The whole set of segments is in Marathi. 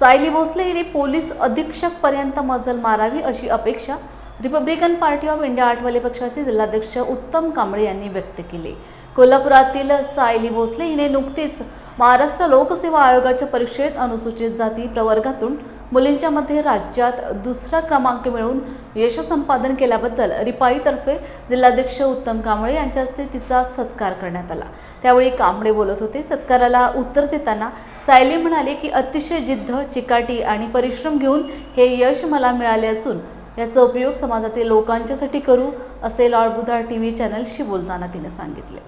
सायली भोसले हिने पोलीस अधीक्षकपर्यंत मजल मारावी अशी अपेक्षा Republican Party of India Athawale पक्षाचे जिल्हाध्यक्ष उत्तम कांबळे यांनी व्यक्त केली. कोल्हापुरातील सायली भोसले हिने नुकतीच महाराष्ट्र लोकसेवा आयोगाच्या परीक्षेत अनुसूचित जाती प्रवर्गातून मुलींच्या मध्ये राज्यात दुसरा क्रमांक मिळवून यश संपादन केल्याबद्दल रिपाईतर्फे जिल्हाध्यक्ष उत्तम कांबळे यांच्या हस्ते तिचा सत्कार करण्यात आला. त्यावेळी कांबळे बोलत होते सत्काराला उत्तर देताना सायली म्हणाले की अतिशय जिद्द चिकाटी आणि परिश्रम घेऊन हे यश मला मिळाले असून याचा उपयोग समाजातील लोकांच्यासाठी करू असे लॉर्ड बुधा टी व्ही चॅनलशी बोलताना तिने सांगितले.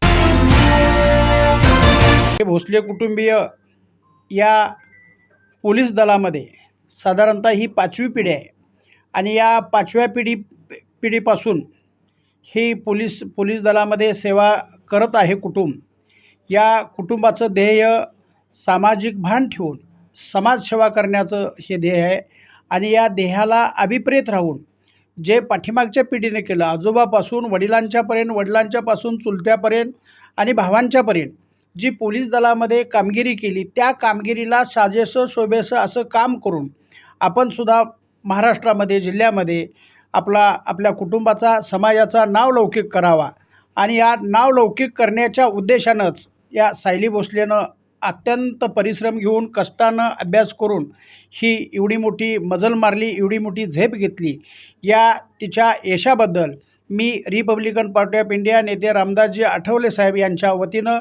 हे भोसले कुटुंबीय या पोलीस दलामध्ये साधारणतः ही पाचवी पिढी आहे. आणि या पाचव्या पिढी पिढीपासून ही पोलीस पोलीस दलामध्ये सेवा करत आहे कुटुंब. या कुटुंबाचं ध्येय सामाजिक भान ठेवून समाजसेवा करण्याचं हे ध्येय आहे. आणि या ध्येयाला अभिप्रेत राहून जे पाठीमागच्या पिढीने केलं आजोबापासून वडिलांच्यापर्यंत वडिलांच्यापासून चुलत्यापर्यंत आणि भावांच्यापर्यंत जी पोलीस दलामध्ये कामगिरी केली त्या कामगिरीला साजेसं शोभेसं असं काम करून आपणसुद्धा महाराष्ट्रामध्ये जिल्ह्यामध्ये आपला आपल्या कुटुंबाचा समाजाचा नावलौकिक करावा. आणि या नावलौकिक करण्याच्या उद्देशानंच या सायली भोसलेनं अत्यंत परिश्रम घेऊन कष्टानं अभ्यास करून ही एवढी मोठी मजल मारली एवढी मोठी झेप घेतली. या तिच्या यशाबद्दल मी रिपब्लिकन पार्टी ऑफ इंडिया नेते रामदासजी आठवले साहेब यांच्या वतीनं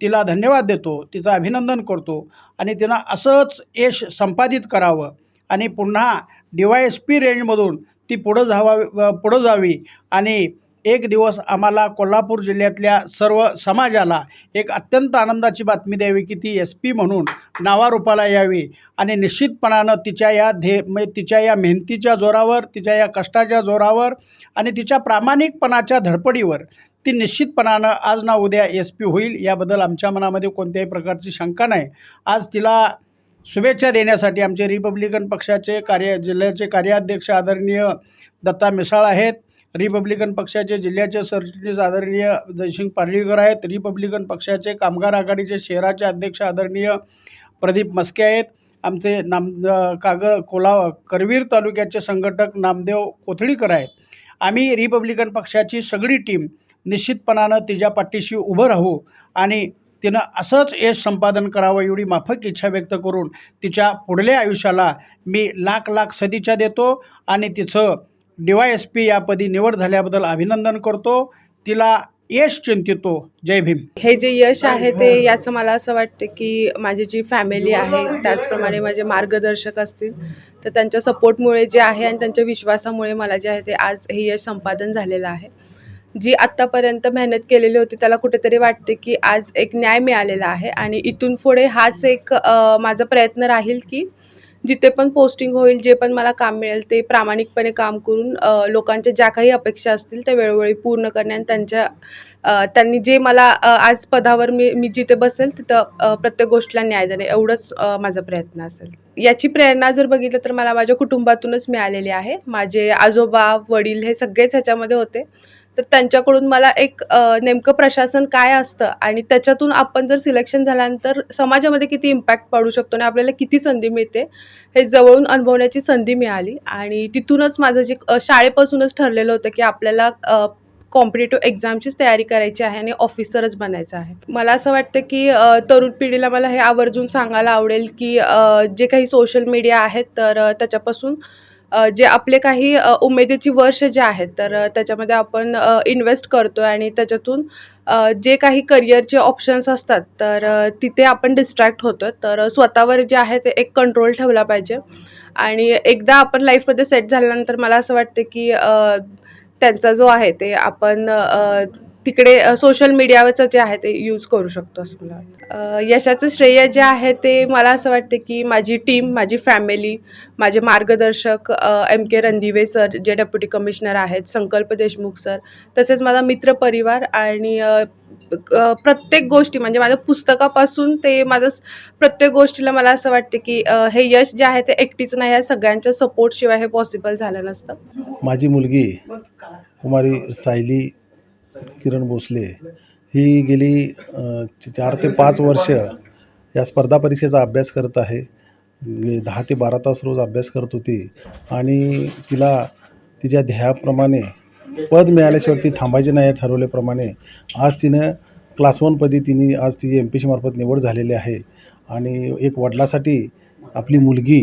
तिला धन्यवाद देतो तिचं अभिनंदन करतो आणि तिनं असंच यश संपादित करावं. आणि पुन्हा डी वाय एस पी रेंजमधून ती पुढं जावा पुढं जावी. आणि एक दिवस आम्हाला कोल्हापूर जिल्ह्यातल्या सर्व समाजाला एक अत्यंत आनंदाची बातमी द्यावी की ती एस पी म्हणून नावारूपाला यावी. आणि निश्चितपणानं तिच्या या ध्ये म्हणजे तिच्या या मेहनतीच्या जोरावर तिच्या या कष्टाच्या जोरावर आणि तिच्या प्रामाणिकपणाच्या धडपडीवर ती निश्चितपणानं आज ना उद्या एस पी होईल याबद्दल आमच्या मनामध्ये कोणत्याही प्रकारची शंका नाही. आज तिला शुभेच्छा देण्यासाठी आमचे रिपब्लिकन पक्षाचे कार्य जिल्ह्याचे कार्याध्यक्ष आदरणीय दत्ता मिसाळ आहेत. रिपब्लिकन पक्षाचे जिल्ह्याचे सरचिटणीस आदरणीय जयसिंग पार्लीकर आहेत. रिपब्लिकन पक्षाचे कामगार आघाडीचे शहराचे अध्यक्ष आदरणीय प्रदीप मस्के आहेत. आमचे नाम कागळ कोला करवीर तालुक्याचे संघटक नामदेव कोथळीकर आहेत. आम्ही रिपब्लिकन पक्षाची सगळी टीम निश्चितपणानं तिच्या पाठीशी उभं राहू आणि तिनं असंच यश संपादन करावं एवढी माफक इच्छा व्यक्त करून तिच्या पुढल्या आयुष्याला मी लाख लाख सदिच्छा देतो आणि तिचं डी वाय एस पी यापदी निवड झाल्याबद्दल अभिनंदन करतो. तिला यश चिंतितो. जय भीम. हे जे यश आहे ते याचं मला असं वाटतं की माझी जी फॅमिली आहे त्याचप्रमाणे माझे मार्गदर्शक असतील तर त्यांच्या सपोर्टमुळे जे आहे आणि त्यांच्या विश्वासामुळे मला जे आहे ते आज हे यश संपादन झालेलं आहे. जी आत्तापर्यंत मेहनत केलेली होती त्याला कुठेतरी वाटते की आज एक न्याय मिळालेला आहे आणि इथून पुढे हाच एक माझा प्रयत्न राहील की जिथे पण पोस्टिंग होईल जे पण मला काम मिळेल ते प्रामाणिकपणे काम करून लोकांच्या ज्या काही अपेक्षा असतील त्या वेळोवेळी पूर्ण करणे आणि त्यांच्या त्यांनी जे मला आज पदावर मी मी जिथे बसेल तिथं प्रत्येक गोष्टीला न्याय देणे एवढंच माझा प्रयत्न असेल. याची प्रेरणा जर बघितलं तर मला माझ्या कुटुंबातूनच मिळालेली आहे. माझे आजोबा वडील हे सगळेच ह्याच्यामध्ये होते. तर त्यांच्याकडून मला एक नेमकं प्रशासन काय असतं आणि त्याच्यातून आपण जर सिलेक्शन झाल्यानंतर समाजामध्ये किती इम्पॅक्ट पडू शकतो आणि आपल्याला किती संधी मिळते हे जवळून अनुभवण्याची संधी मिळाली. आणि तिथूनच माझं जे शाळेपासूनच ठरलेलं होतं की आपल्याला कॉम्पिटेटिव्ह एक्झामचीच तयारी करायची आहे आणि ऑफिसरच बनायचं आहे. मला असं वाटतं की तरुण पिढीला मला हे आवर्जून सांगायला आवडेल की जे काही सोशल मीडिया आहेत तर त्याच्यापासून जे आपले काही उमेदीची वर्ष जे आहेत तर त्याच्यामध्ये आपण इन्व्हेस्ट करतो आहे आणि त्याच्यातून जे काही करिअरचे ऑप्शन्स असतात तर तिथे आपण डिस्ट्रॅक्ट होतो तर स्वतःवर जे आहे ते एक कंट्रोल ठेवला पाहिजे. आणि एकदा आपण लाईफमध्ये सेट झाल्यानंतर मला असं वाटतं की त्यांचा जो आहे ते आपण तिकडे सोशल मीडियावरचं जे आहे ते यूज करू शकतो असं मला वाटतं. यशाचं श्रेय जे आहे ते मला असं वाटतं की माझी टीम माझी फॅमिली माझे मार्गदर्शक एम के रणदिवे सर जे डेप्युटी कमिशनर आहेत संकल्प देशमुख सर तसेच माझा मित्रपरिवार आणि प्रत्येक गोष्टी म्हणजे माझ्या पुस्तकापासून ते माझं प्रत्येक गोष्टीला मला असं वाटतं की हे यश जे आहे ते एकटीच नाही या सगळ्यांच्या सपोर्टशिवाय हे पॉसिबल झालं नसतं. माझी मुलगी कुमारी सायली किरण भोसले ही गेली चार ते पाच वर्ष या स्पर्धा परीक्षेचा अभ्यास करत आहे. गे- दहा ते बारा तास रोज अभ्यास करत होती. आणि तिला तिच्या ध्येयाप्रमाणे पद मिळाल्याशिवाय ती थांबायची नाही ठरवल्याप्रमाणे आज तिनं क्लास वनपदी तिने आज तिची एम पी सीमार्फत निवड झालेली आहे. आणि एक वडिलासाठी आपली मुलगी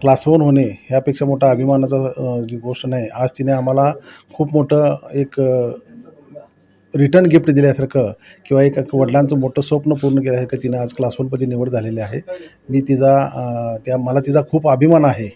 क्लास वन होणे ह्यापेक्षा मोठा अभिमानाचा जी गोष्ट नाही. आज तिने आम्हाला खूप मोठं एक रिटर्न गिफ्ट दिल्यासारखं किंवा एक वडिलांचं मोठं स्वप्न पूर्ण केल्यासारखं तिनं आज क्लासवनपदी निवड झालेली आहे. मी तिचा त्या मला तिचा खूप अभिमान आहे.